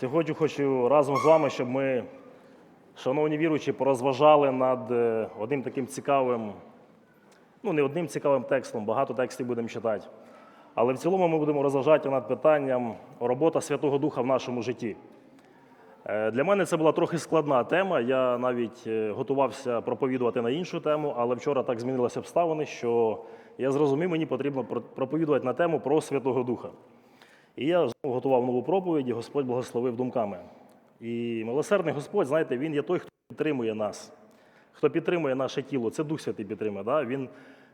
Сьогодні хочу разом з вами, щоб ми, шановні віруючі, порозважали над е, одним таким цікавим, ну не одним цікавим текстом, багато текстів будемо читати. Але в цілому ми будемо розважати над питанням робота Святого Духа в нашому житті. Е, Для мене це була трохи складна тема. Я навіть е, готувався проповідувати на іншу тему, але вчора так змінилися обставини, що я зрозумів, мені потрібно проповідувати на тему про Святого Духа. І я знову готував нову проповідь, і Господь благословив думками. І милосердний Господь, знаєте, Він є той, хто підтримує нас, хто підтримує наше тіло. Це Дух Святий підтримує. Да? Він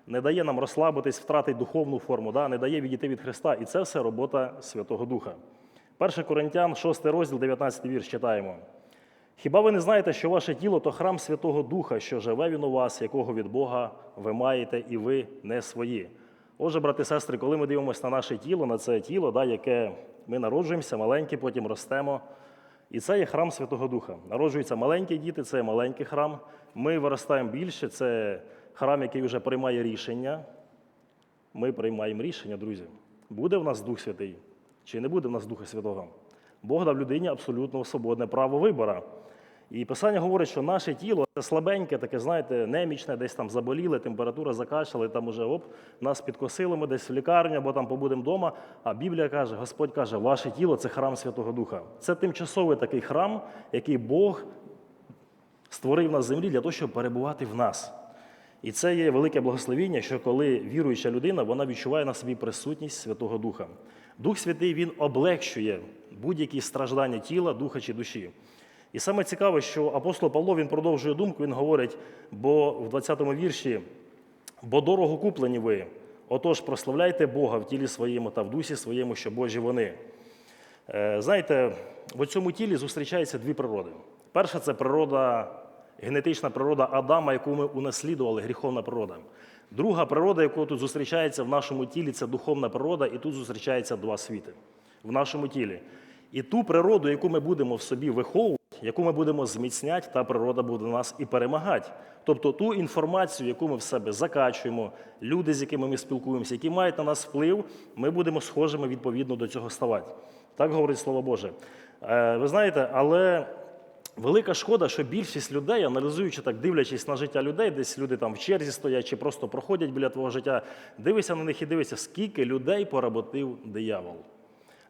не дає нам розслабитись, втратити духовну форму, да? не дає відійти від Христа. І це все робота Святого Духа. 1 Коринтян, 6 розділ, 19 вірш читаємо. Хіба ви не знаєте, що ваше тіло то храм Святого Духа, що живе він у вас, якого від Бога ви маєте, і ви не свої? Отже, брати і сестри, коли ми дивимося на наше тіло, на це тіло, да, яке ми народжуємося, маленькі, потім ростемо. І це є храм Святого Духа. Народжуються маленькі діти, це є маленький храм. Ми виростаємо більше, це храм, який вже приймає рішення. Ми приймаємо рішення, друзі. Буде в нас Дух Святий чи не буде в нас Духа Святого? Бог дав людині абсолютно свободне право вибора. І Писання говорить, що наше тіло це слабеньке, таке, знаєте, немічне, десь там заболіли, температура закашляли, там уже оп, нас підкосили, ми десь в лікарню, або там побудемо вдома. А Біблія каже, Господь каже, ваше тіло це храм Святого Духа. Це тимчасовий такий храм, який Бог створив на землі для того, щоб перебувати в нас. І це є велике благословіння, що коли віруюча людина, вона відчуває на собі присутність Святого Духа. Дух Святий він облегчує будь-які страждання тіла, духа чи душі. І саме цікаве, що апостол Павло він продовжує думку, він говорить, бо в 20-му вірші, бо дорого куплені ви, отож прославляйте Бога в тілі своєму та в дусі своєму, що Божі вони. Е, Знаєте, в цьому тілі зустрічаються дві природи. Перша це природа, генетична природа Адама, яку ми унаслідували, гріховна природа. Друга природа, яка тут зустрічається в нашому тілі, це духовна природа, і тут зустрічаються два світи в нашому тілі. І ту природу, яку ми будемо в собі виховувати, яку ми будемо зміцняти, та природа буде нас і перемагати. Тобто ту інформацію, яку ми в себе закачуємо, люди, з якими ми спілкуємося, які мають на нас вплив, ми будемо схожими відповідно до цього ставати. Так говорить Слово Боже. Е, Ви знаєте, але велика шкода, що більшість людей, аналізуючи так, дивлячись на життя людей, десь люди там в черзі стоять чи просто проходять біля твого життя, дивишся на них і дивишся, скільки людей поработив диявол.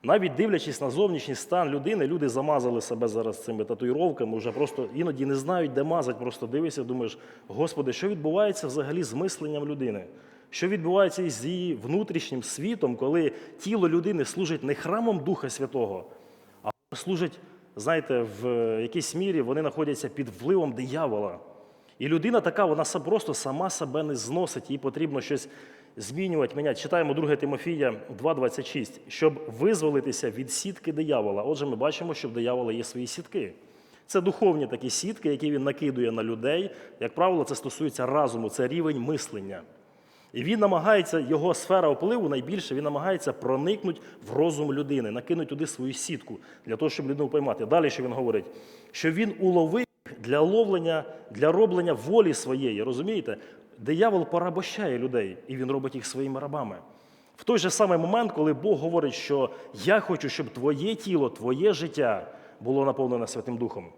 Навіть дивлячись на зовнішній стан людини, люди замазали себе зараз цими татуїровками, вже просто іноді не знають, де мазати, просто дивишся, думаєш, Господи, що відбувається взагалі з мисленням людини? Що відбувається із її внутрішнім світом, коли тіло людини служить не храмом Духа Святого, а служить, знаєте, в якійсь мірі вони знаходяться під впливом диявола. І людина така, вона просто сама себе не зносить, їй потрібно щось змінювати, міняти. Читаємо 2 Тимофія 2,26, щоб визволитися від сітки диявола. Отже, ми бачимо, що в диявола є свої сітки. Це духовні такі сітки, які він накидує на людей. Як правило, це стосується разуму, це рівень мислення. І він намагається, його сфера впливу найбільше, він намагається проникнути в розум людини, накинути туди свою сітку для того, щоб людину поймати. Далі що він говорить? Що він уловив для ловлення, для роблення волі своєї. Розумієте? Диявол порабощає людей, і він робить їх своїми рабами. В той же самий момент, коли Бог говорить, що я хочу, щоб твоє тіло, твоє життя було наповнене Святим Духом.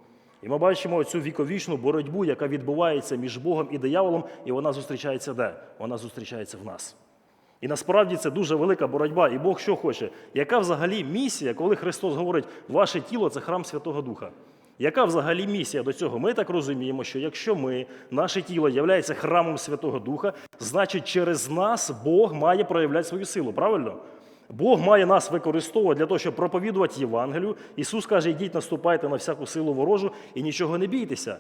І ми бачимо цю віковічну боротьбу, яка відбувається між Богом і дияволом, і вона зустрічається де? Вона зустрічається в нас. І насправді це дуже велика боротьба. І Бог що хоче? Яка взагалі місія, коли Христос говорить, ваше тіло це храм Святого Духа? Яка взагалі місія до цього? Ми так розуміємо, що якщо ми, наше тіло є храмом Святого Духа, значить через нас Бог має проявляти свою силу, правильно? Бог має нас використовувати для того, щоб проповідувати Євангелію. Ісус каже, йдіть, наступайте на всяку силу ворожу і нічого не бійтеся.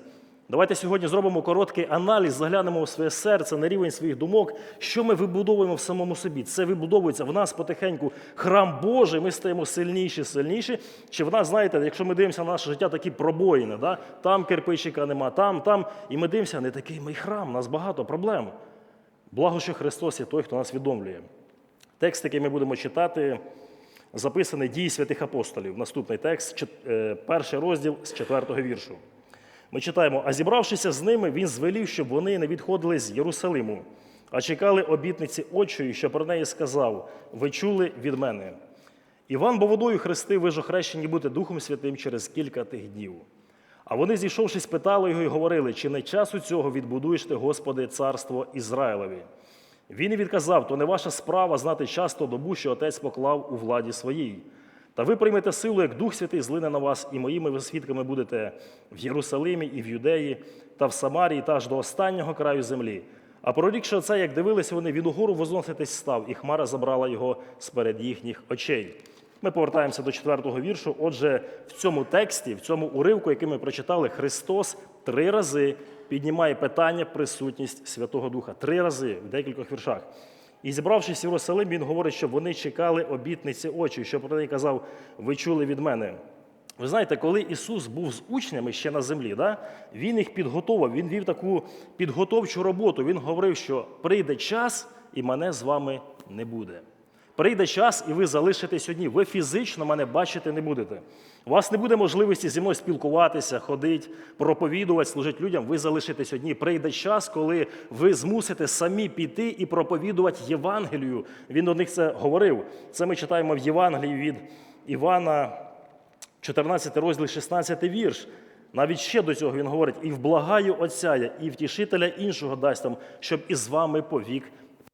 Давайте сьогодні зробимо короткий аналіз, заглянемо в своє серце на рівень своїх думок, що ми вибудовуємо в самому собі. Це вибудовується в нас потихеньку храм Божий, ми стаємо сильніші, сильніші. Чи в нас, знаєте, якщо ми дивимося на наше життя, такі пробоїни, да? там кирпичика нема, там, там. І ми дивимося, не такий ми храм, у нас багато проблем. Благо, що Христос є той, хто нас відомлює. Текст, який ми будемо читати, записаний дії святих апостолів. Наступний текст, е, перший розділ з четвертого віршу. Ми читаємо: а зібравшися з ними, він звелів, щоб вони не відходили з Єрусалиму, а чекали обітниці очої, що про неї сказав: Ви чули від мене. Іван бо водою хрестив, ви ж охрещені бути Духом Святим через кілька тих днів. А вони, зійшовшись, питали його і говорили, чи не часу цього відбудуєш ти, Господи, царство Ізраїлеві? Він і відказав, то не ваша справа знати часто добу, що отець поклав у владі своїй. Та ви приймете силу, як Дух Святий злине на вас, і моїми ви свідками будете в Єрусалимі і в Юдеї, та в Самарії, та аж до останнього краю землі. А прорікши оце, як дивилися вони, він угору возноситись став, і хмара забрала його сперед їхніх очей. Ми повертаємося до четвертого віршу. Отже, в цьому тексті, в цьому уривку, який ми прочитали, Христос три рази піднімає питання присутність Святого Духа. Три рази в декількох віршах. І зібравшись в Єрусалим, він говорить, що вони чекали обітниці очі, що про неї казав, ви чули від мене. Ви знаєте, коли Ісус був з учнями ще на землі, да, Він їх підготував, Він вів таку підготовчу роботу. Він говорив, що прийде час, і мене з вами не буде. Прийде час, і ви залишитесь одні. Ви фізично мене бачити не будете. У вас не буде можливості зі мною спілкуватися, ходити, проповідувати, служити людям. Ви залишитесь одні. Прийде час, коли ви змусите самі піти і проповідувати Євангелію. Він до них це говорив. Це ми читаємо в Євангелії від Івана, 14 розділ, 16 вірш. Навіть ще до цього він говорить: і вблагаю Отця я, і втішителя іншого дасть там, щоб із вами повік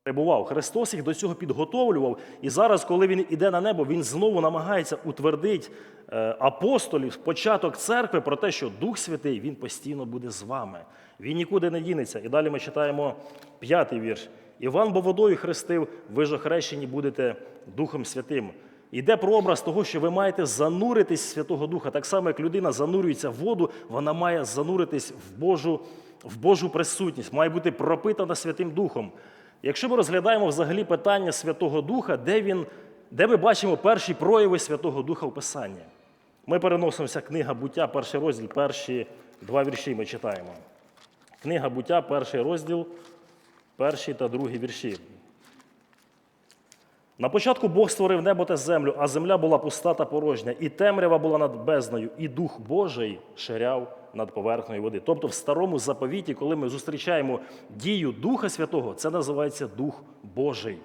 перебував. Христос їх до цього підготовлював. І зараз, коли він іде на небо, він знову намагається утвердити е, апостолів, початок церкви про те, що Дух Святий він постійно буде з вами. Він нікуди не дінеться. І далі ми читаємо п'ятий вірш. Іван бо водою хрестив, ви ж охрещені будете Духом Святим. Йде про образ того, що ви маєте зануритись Святого Духа. Так само, як людина занурюється в воду, вона має зануритись в Божу, в Божу присутність, має бути пропитана Святим Духом. Якщо ми розглядаємо взагалі питання Святого Духа, де, він, де ми бачимо перші прояви Святого Духа в Писанні? Ми переносимося книга буття, перший розділ, перші два вірші ми читаємо. Книга буття, перший розділ, перший та другий вірші. На початку Бог створив небо та землю, а земля була пуста та порожня, і темрява була над бездною, і Дух Божий ширяв над поверхнею води. Тобто, в старому заповіті, коли ми зустрічаємо дію Духа Святого, це називається Дух Божий.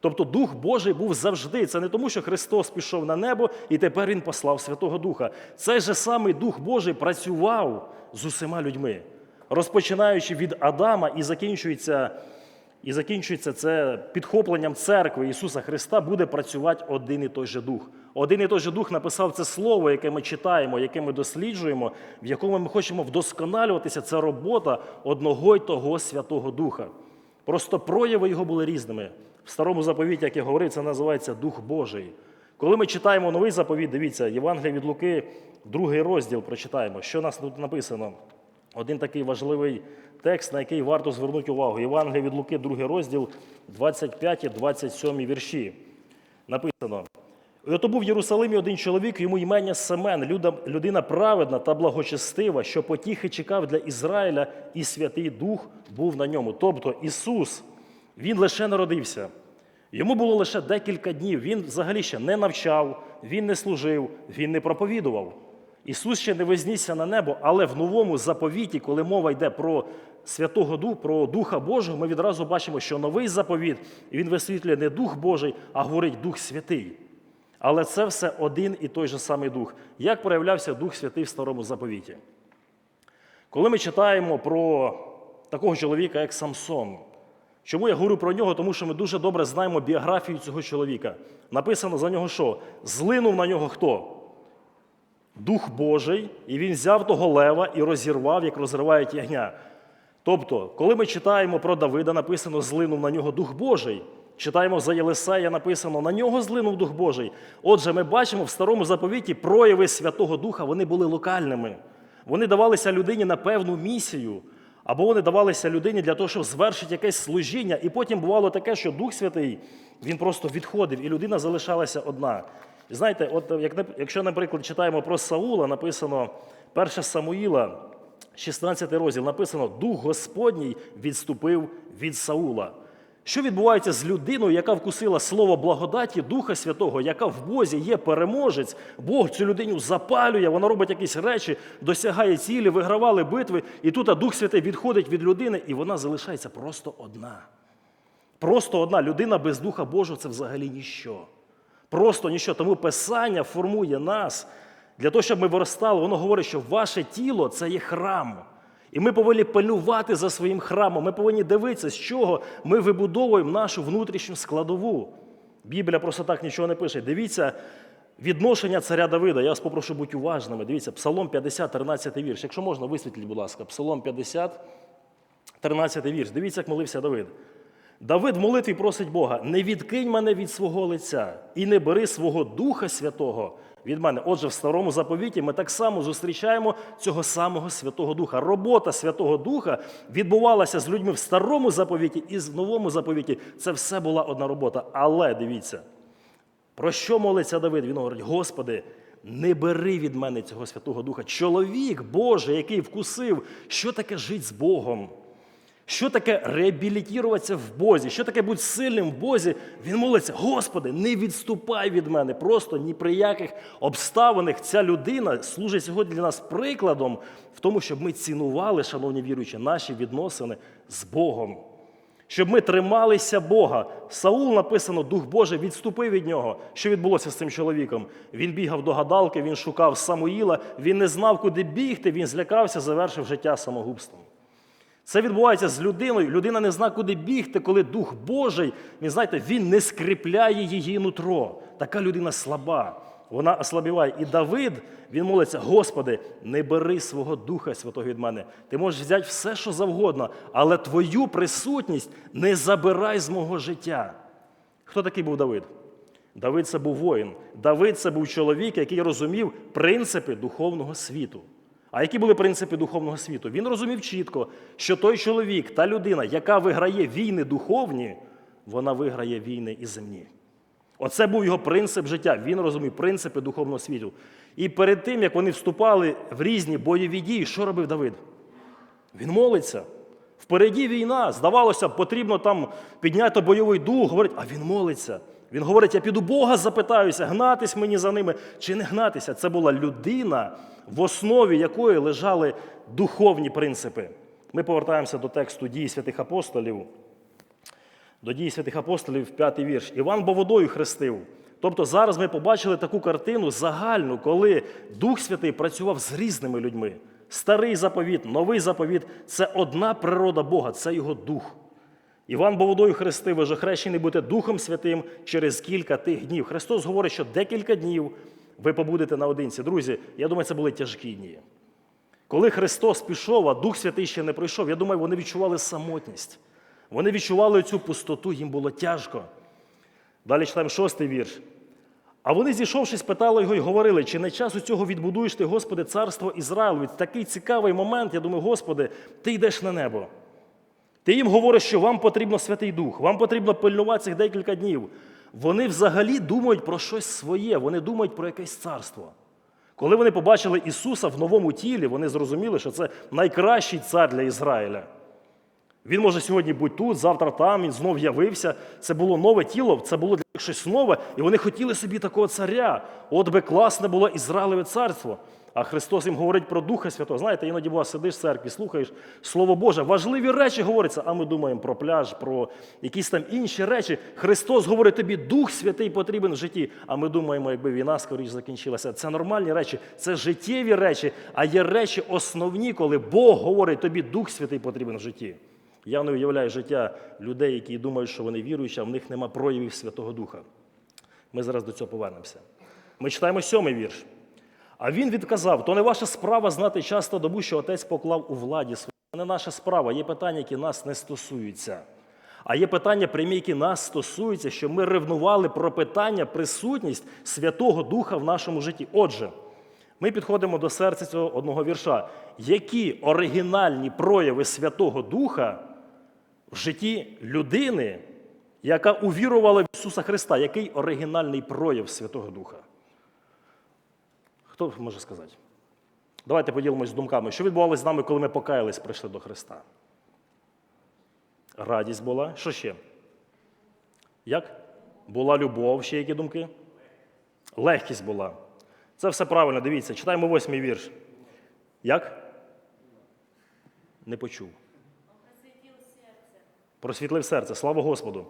Тобто Дух Божий був завжди. Це не тому, що Христос пішов на небо і тепер Він послав Святого Духа. Цей же самий Дух Божий працював з усіма людьми, розпочинаючи від Адама і закінчується. І закінчується це підхопленням церкви Ісуса Христа, буде працювати один і той же Дух. Один і той же Дух написав це слово, яке ми читаємо, яке ми досліджуємо, в якому ми хочемо вдосконалюватися. Це робота одного й того Святого Духа. Просто прояви його були різними. В старому заповіті, як я говорив, це називається Дух Божий. Коли ми читаємо новий заповіт, дивіться, Євангелія від Луки, другий розділ прочитаємо, що нас тут написано. Один такий важливий текст, на який варто звернути увагу. Євангелія від Луки, другий розділ, 25 і 27 вірші. Написано: і ото був в Єрусалимі один чоловік, йому імення Семен, людина праведна та благочестива, що потіхи чекав для Ізраїля, і Святий Дух був на ньому. Тобто Ісус, Він лише народився. Йому було лише декілька днів. Він взагалі ще не навчав, він не служив, він не проповідував. Ісус ще не вознісся на небо, але в новому заповіті, коли мова йде про Святого Духа, про Духа Божого, ми відразу бачимо, що новий заповіт він висвітлює не Дух Божий, а говорить Дух Святий. Але це все один і той же самий Дух. Як проявлявся Дух Святий в старому заповіті? Коли ми читаємо про такого чоловіка, як Самсон, чому я говорю про нього? Тому що ми дуже добре знаємо біографію цього чоловіка. Написано за нього, що злинув на нього хто? Дух Божий, і він взяв того лева і розірвав, як розривають ягня. Тобто, коли ми читаємо про Давида, написано злинув на нього Дух Божий. Читаємо за Єлисея, написано на нього злинув Дух Божий. Отже, ми бачимо в старому заповіті прояви Святого Духа, вони були локальними. Вони давалися людині на певну місію, або вони давалися людині для того, щоб звершити якесь служіння. І потім бувало таке, що Дух Святий він просто відходив, і людина залишалася одна. Знаєте, от як, якщо, наприклад, читаємо про Саула, написано 1 Самуїла, 16 розділ, написано: Дух Господній відступив від Саула. Що відбувається з людиною, яка вкусила слово благодаті Духа Святого, яка в Бозі є переможець, Бог цю людину запалює, вона робить якісь речі, досягає цілі, вигравали битви, і тут Дух Святий відходить від людини, і вона залишається просто одна. Просто одна людина без Духа Божого це взагалі ніщо. Просто нічого. Тому Писання формує нас для того, щоб ми виростали. Воно говорить, що ваше тіло це є храм. І ми повинні пильнувати за своїм храмом. Ми повинні дивитися, з чого ми вибудовуємо нашу внутрішню складову. Біблія просто так нічого не пише. Дивіться відношення царя Давида. Я вас попрошу бути уважними. Дивіться, Псалом 50, 13 вірш. Якщо можна, висвітліть, будь ласка, Псалом 50, 13 вірш. Дивіться, як молився Давид. Давид в молитві просить Бога: не відкинь мене від свого лиця і не бери свого Духа Святого від мене. Отже, в старому заповіті ми так само зустрічаємо цього самого Святого Духа. Робота Святого Духа відбувалася з людьми в старому заповіті і в новому заповіті. Це все була одна робота. Але дивіться, про що молиться Давид? Він говорить: Господи, не бери від мене цього Святого Духа. Чоловік Божий, який вкусив, що таке жити з Богом. Що таке реабілітуватися в Бозі? Що таке бути сильним в Бозі? Він молиться, Господи, не відступай від мене. Просто ні при яких обставинах ця людина служить сьогодні для нас прикладом в тому, щоб ми цінували, шановні віруючі, наші відносини з Богом. Щоб ми трималися Бога. Саул написано, Дух Божий відступив від нього. Що відбулося з цим чоловіком? Він бігав до гадалки, він шукав Самуїла, він не знав, куди бігти, він злякався, завершив життя самогубством. Це відбувається з людиною. Людина не знає, куди бігти, коли Дух Божий, він знаєте, він не скріпляє її нутро. Така людина слаба, вона ослабіває. І Давид, він молиться: Господи, не бери свого Духа Святого від мене. Ти можеш взяти все, що завгодно, але твою присутність не забирай з мого життя. Хто такий був Давид? Давид це був воїн. Давид це був чоловік, який розумів принципи духовного світу. А які були принципи духовного світу? Він розумів чітко, що той чоловік, та людина, яка виграє війни духовні, вона виграє війни і земні. Оце був його принцип життя. Він розумів принципи духовного світу. І перед тим, як вони вступали в різні бойові дії, що робив Давид? Він молиться. Впереді війна. Здавалося, потрібно там підняти бойовий дух. Говорить, а він молиться. Він говорить: я піду Бога запитаюся, гнатись мені за ними чи не гнатися. Це була людина, в основі якої лежали духовні принципи. Ми повертаємося до тексту дії святих апостолів. До дії святих апостолів, п'ятий вірш. Іван бо водою хрестив. Тобто зараз ми побачили таку картину загальну, коли Дух Святий працював з різними людьми. Старий заповіт, новий заповіт це одна природа Бога, це його дух. Іван бо водою хрестив, ви же хрещений будете Духом Святим через кілька тих днів. Христос говорить, що декілька днів ви побудете наодинці. Друзі, я думаю, це були тяжкі дні. Коли Христос пішов, а Дух Святий ще не прийшов, я думаю, вони відчували самотність. Вони відчували цю пустоту, їм було тяжко. Далі читаємо шостий вірш. А вони, зійшовшись, питали його і говорили, чи не час у цього відбудуєш ти, Господи, царство Ізраїлю? Такий цікавий момент, я думаю, Господи, ти йдеш на небо. Ти їм говориш, що вам потрібно Святий Дух, вам потрібно пильнувати цих декілька днів. Вони взагалі думають про щось своє, вони думають про якесь царство. Коли вони побачили Ісуса в новому тілі, вони зрозуміли, що це найкращий цар для Ізраїля. Він може сьогодні бути тут, завтра там, він знов явився. Це було нове тіло, це було для щось нове, і вони хотіли собі такого царя. От би класне було Ізраїлеве царство. А Христос їм говорить про Духа Святого. Знаєте, іноді бува, сидиш в церкві, слухаєш Слово Боже, важливі речі говоряться, а ми думаємо про пляж, про якісь там інші речі. Христос говорить тобі, Дух Святий потрібен в житті. А ми думаємо, якби війна скоріш закінчилася. Це нормальні речі, це життєві речі, а є речі основні, коли Бог говорить тобі, Дух Святий потрібен в житті. Я не уявляю життя людей, які думають, що вони віруючі, а в них нема проявів Святого Духа. Ми зараз до цього повернемося. Ми читаємо сьомий вірш. А він відказав: то не ваша справа знати час та добу, що отець поклав у владі своїй. Це не наша справа. Є питання, які нас не стосуються. А є питання прямі, які нас стосуються, що ми ревнували про питання, присутність Святого Духа в нашому житті. Отже, ми підходимо до серця цього одного вірша. Які оригінальні прояви Святого Духа в житті людини, яка увірувала в Ісуса Христа, який оригінальний прояв Святого Духа? Хто може сказати? Давайте поділимось думками. Що відбувалося з нами, коли ми покаялись, прийшли до Христа? Радість була. Що ще? Як? Була любов, ще які думки? Легкість була. Це все правильно, дивіться. Читаємо восьмий вірш. Як? Не почув. Просвітлив серце. Слава Господу.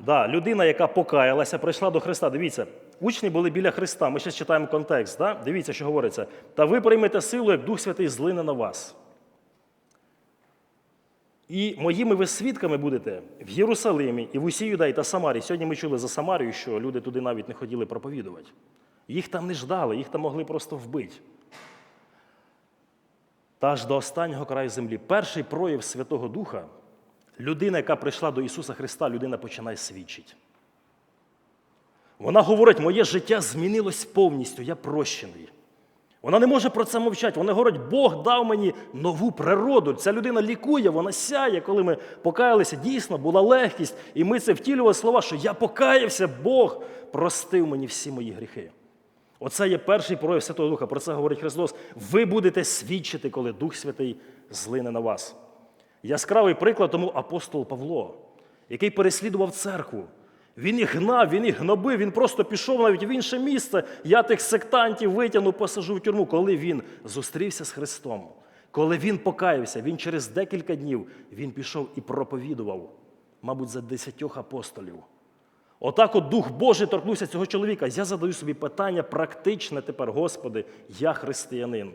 Да, людина, яка покаялася, прийшла до Христа. Дивіться, учні були біля Христа. Ми ще читаємо контекст. Да? Дивіться, що говориться. Та ви приймете силу, як Дух Святий злине на вас. І моїми ви свідками будете в Єрусалимі і в усій Юдаї та Самарії. Сьогодні ми чули за Самарію, що люди туди навіть не хотіли проповідувати. Їх там не ждали, їх там могли просто вбити. Та аж до останнього краю землі. Перший прояв Святого Духа людина, яка прийшла до Ісуса Христа, людина починає свідчити. Вона говорить, моє життя змінилось повністю, я прощений. Вона не може про це мовчати. Вона говорить, Бог дав мені нову природу. Ця людина лікує, вона сяє. Коли ми покаялися, дійсно була легкість, і ми це втілювали слова, що я покаявся, Бог простив мені всі мої гріхи. Оце є перший прояв Святого Духа. Про це говорить Христос. Ви будете свідчити, коли Дух Святий злине на вас. Яскравий приклад тому апостол Павло, який переслідував церкву. Він їх гнав, він їх гнобив, він просто пішов навіть в інше місце. Я тих сектантів витягну, посажу в тюрму. Коли він зустрівся з Христом, коли він покаявся, він через декілька днів він пішов і проповідував, мабуть, за десятьох апостолів. Отак от Дух Божий торкнувся цього чоловіка. Я задаю собі питання практичне тепер, Господи, я християнин.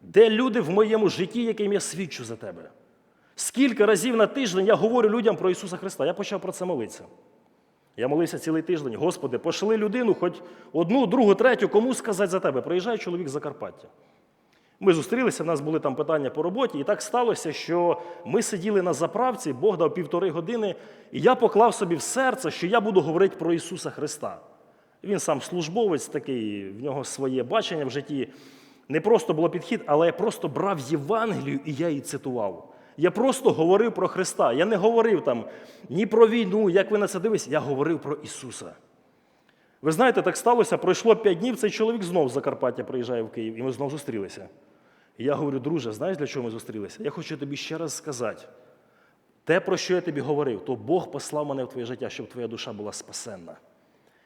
Де люди в моєму житті, яким я свідчу за тебе? Скільки разів на тиждень я говорю людям про Ісуса Христа? Я почав про це молитися. Я молився цілий тиждень. Господи, пошли людину, хоч одну, другу, третю, кому сказати за тебе. Приїжджає чоловік з Закарпаття. Ми зустрілися, в нас були там питання по роботі, і так сталося, що ми сиділи на заправці, Бог дав півтори години, і я поклав собі в серце, що я буду говорити про Ісуса Христа. Він сам службовець такий, в нього своє бачення в житті. Не просто було підхід, але я просто брав Євангелію і я її цитував. Я просто говорив про Христа. Я не говорив там ні про війну, як ви на це дивитесь, я говорив про Ісуса. Ви знаєте, так сталося, пройшло п'ять днів, цей чоловік знов з Закарпаття приїжджає в Київ, і ми знов зустрілися. І я говорю, друже, знаєш, для чого ми зустрілися? Я хочу тобі ще раз сказати. Те, про що я тобі говорив, то Бог послав мене в твоє життя, щоб твоя душа була спасенна.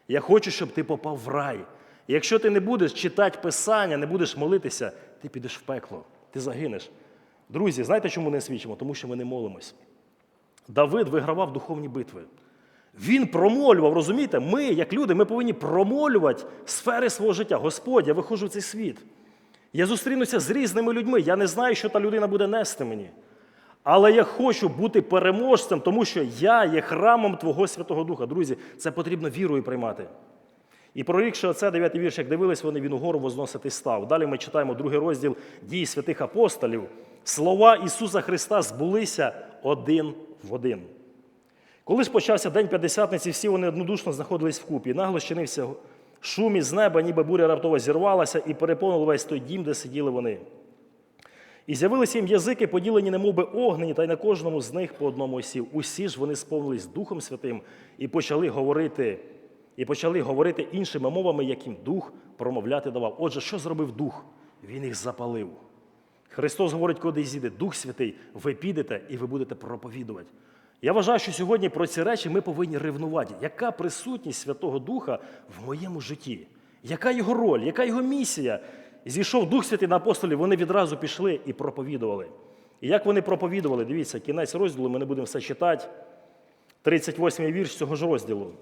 Я хочу, щоб ти попав в рай. І якщо ти не будеш читати Писання, не будеш молитися, ти підеш в пекло, ти загинеш. Друзі, знаєте, чому не свідчимо? Тому що ми не молимось. Давид вигравав духовні битви. Він промолював, розумієте? Ми, як люди, ми повинні промолювати сфери свого життя. Господь, я виходжу в цей світ. Я зустрінуся з різними людьми. Я не знаю, що та людина буде нести мені. Але я хочу бути переможцем, тому що я є храмом Твого Святого Духа. Друзі, це потрібно вірою приймати. І прорікши оце дев'ятий вірш, як дивились вони, він угору возносити став. Далі ми читаємо другий розділ дій святих апостолів. Слова Ісуса Христа збулися один в один. Коли ж почався день п'ятдесятниці, всі вони однодушно знаходились вкупі. Нагло щинився шум із неба, ніби буря раптово зірвалася і переповнив весь той дім, де сиділи вони. І з'явилися їм язики, поділені, немовби огнені, та й на кожному з них по одному осів. Усі ж вони сповнились Духом Святим і почали говорити, і почали говорити іншими мовами, яким Дух промовляти давав. Отже, що зробив Дух? Він їх запалив. Христос говорить, коли зійде Дух Святий, ви підете і ви будете проповідувати. Я вважаю, що сьогодні про ці речі ми повинні ревнувати. Яка присутність Святого Духа в моєму житті? Яка його роль, яка його місія? Зійшов Дух Святий на апостолів, вони відразу пішли і проповідували. І як вони проповідували, дивіться, кінець розділу, ми не будемо все читати. 38-й вірш цього ж розділу.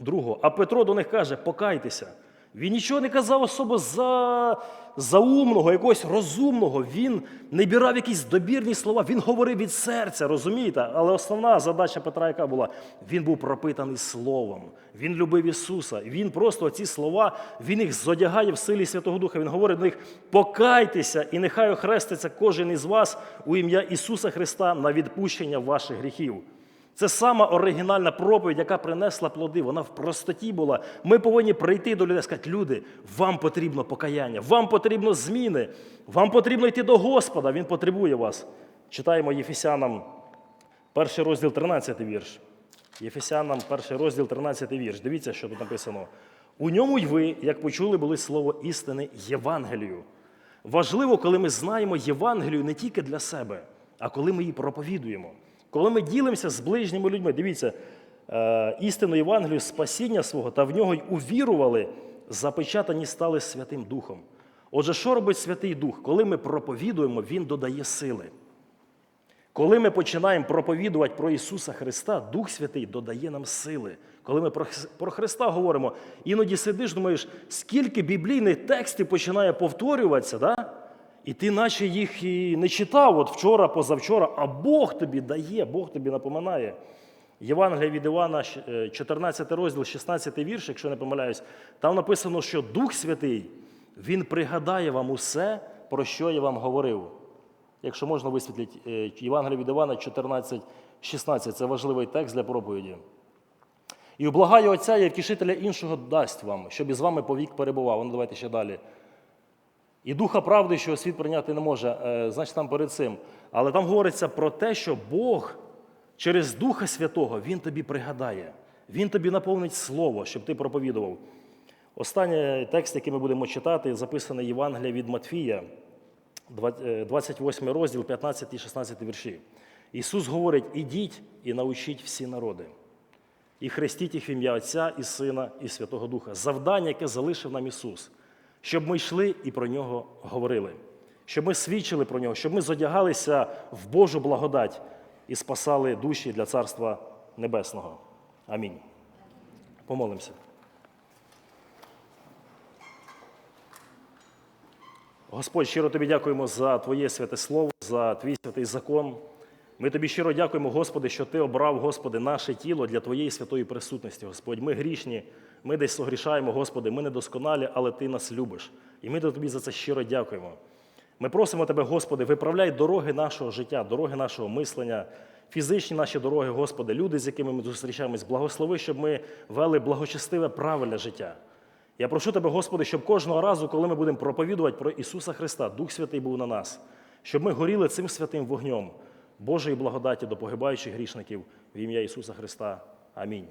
Другого. А Петро до них каже: покайтеся. Він нічого не казав особо за, заумного, якогось розумного. Він не бирав якісь добірні слова, він говорив від серця, розумієте? Але основна задача Петра, яка була, він був пропитаний Словом. Він любив Ісуса. Він просто ці слова, він їх зодягає в силі Святого Духа. Він говорить до них: покайтеся, і нехай охреститься кожен із вас у ім'я Ісуса Христа на відпущення ваших гріхів. Це сама оригінальна проповідь, яка принесла плоди. Вона в простоті була. Ми повинні прийти до людей і сказати, люди, вам потрібно покаяння, вам потрібно зміни, вам потрібно йти до Господа, Він потребує вас. Читаємо Єфесянам, перший розділ, 13 вірш. Єфесянам, перший розділ, 13 вірш. Дивіться, що тут написано. У ньому й ви, як почули, були слово істини Євангелію. Важливо, коли ми знаємо Євангелію не тільки для себе, а коли ми її проповідуємо. Коли ми ділимося з ближніми людьми, дивіться, е, істину Євангелію, спасіння свого, та в нього й увірували, запечатані стали Святим Духом. Отже, що робить Святий Дух? Коли ми проповідуємо, Він додає сили. Коли ми починаємо проповідувати про Ісуса Христа, Дух Святий додає нам сили. Коли ми про Христа говоримо, іноді сидиш, думаєш, скільки біблійних текстів починає повторюватися, да? І ти наче їх і не читав от вчора, позавчора, а Бог тобі дає, Бог тобі напоминає. Євангелія від Івана, е, 14 розділ, 16 вірш, якщо не помиляюсь, там написано, що Дух Святий, Він пригадає вам усе, про що я вам говорив. Якщо можна висвітлити е, Євангелія від Івана 14, 16, це важливий текст для проповіді. І облагаю Отця, як втішителя іншого дасть вам, щоб із вами повік перебував. Ну, давайте ще далі. І духа правди, що світ прийняти не може, е, значить там перед цим. Але там говориться про те, що Бог через Духа Святого Він тобі пригадає, Він тобі наповнить слово, щоб ти проповідував. Останній текст, який ми будемо читати, записаний Євангелія від Матфія, е, 28 розділ, 15 і 16 вірші. Ісус говорить: ідіть і научіть всі народи і хрестіть їх в ім'я Отця і Сина і Святого Духа. Завдання, яке залишив нам Ісус, щоб ми йшли і про нього говорили, щоб ми свідчили про нього, щоб ми зодягалися в Божу благодать і спасали душі для Царства Небесного. Амінь. Помолимося. Господь, щиро тобі дякуємо за Твоє святе Слово, за Твій святий закон. Ми тобі щиро дякуємо, Господи, що Ти обрав, Господи, наше тіло для Твоєї святої присутності, Господь. Ми грішні, ми десь согрішаємо, Господи, ми недосконалі, але Ти нас любиш. І ми тобі за це щиро дякуємо. Ми просимо Тебе, Господи, виправляй дороги нашого життя, дороги нашого мислення, фізичні наші дороги, Господи, люди, з якими ми зустрічаємось, благослови, щоб ми вели благочестиве, правильне життя. Я прошу Тебе, Господи, щоб кожного разу, коли ми будемо проповідувати про Ісуса Христа, Дух Святий був на нас, щоб ми горіли цим святим вогнем Божої благодаті до погибаючих грішників в ім'я Ісуса Христа. Амінь.